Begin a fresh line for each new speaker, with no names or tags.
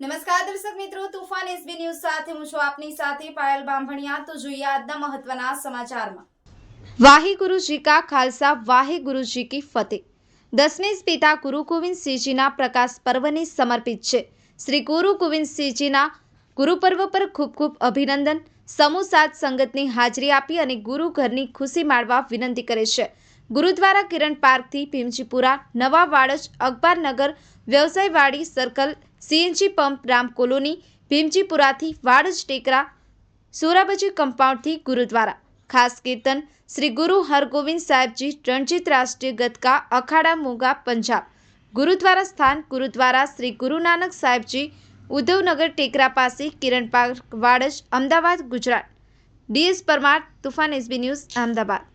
નમસ્કાર દર્શક મિત્રો, તુફાન એસબી ન્યૂઝ સાથે હું છું આપની સાથે પાયલ બાંભણિયા. તો જોઈએ આજના મહત્વના સમાચારમાં. વાહે ગુરુ કા ખાલસા વાહે ગુરુ કી ફતેહ. દસમી પિતા ગુરુ ગોવિંદ સિંહજીના પ્રકાશ પર્વને સમર્પિત છે. શ્રી ગુરુ ગોવિંદ સિંહજીના ગુરુ પર ખૂબ ખૂબ અભિનંદન. સમૂહ સાત સંગતની હાજરી આપી અને ગુરુ ઘરની ખુશી માણવા વિનંતી કરે છે. ગુરુદ્વારા કિરણ પાર્કથી ભીમજીપુરા, નવા Vadaj Akhbarnagar વ્યવસાયવાડી circle CNG pump Ram colony, ભીમજીપુરાથી Vadaj Tekra, Surabji કમ્પાઉન્ડથી ગુરુદ્વારા. ખાસ કીર્તન શ્રી ગુરુ હરગોવિંદ સાહેબજી રણજીત રાષ્ટ્રીય ગતકા, અખાડા, મોગા, પંજાબ. ગુરુદ્વારા સ્થાન ગુરુદ્વારા શ્રી ગુરુ નાનક સાહેબજી ઉદ્ધવનગર ટેકરા પાસે Kiran park, Vadaj, Ahmedabad, Gujarat. DS Parmar, Tufan SB news, Ahmedabad.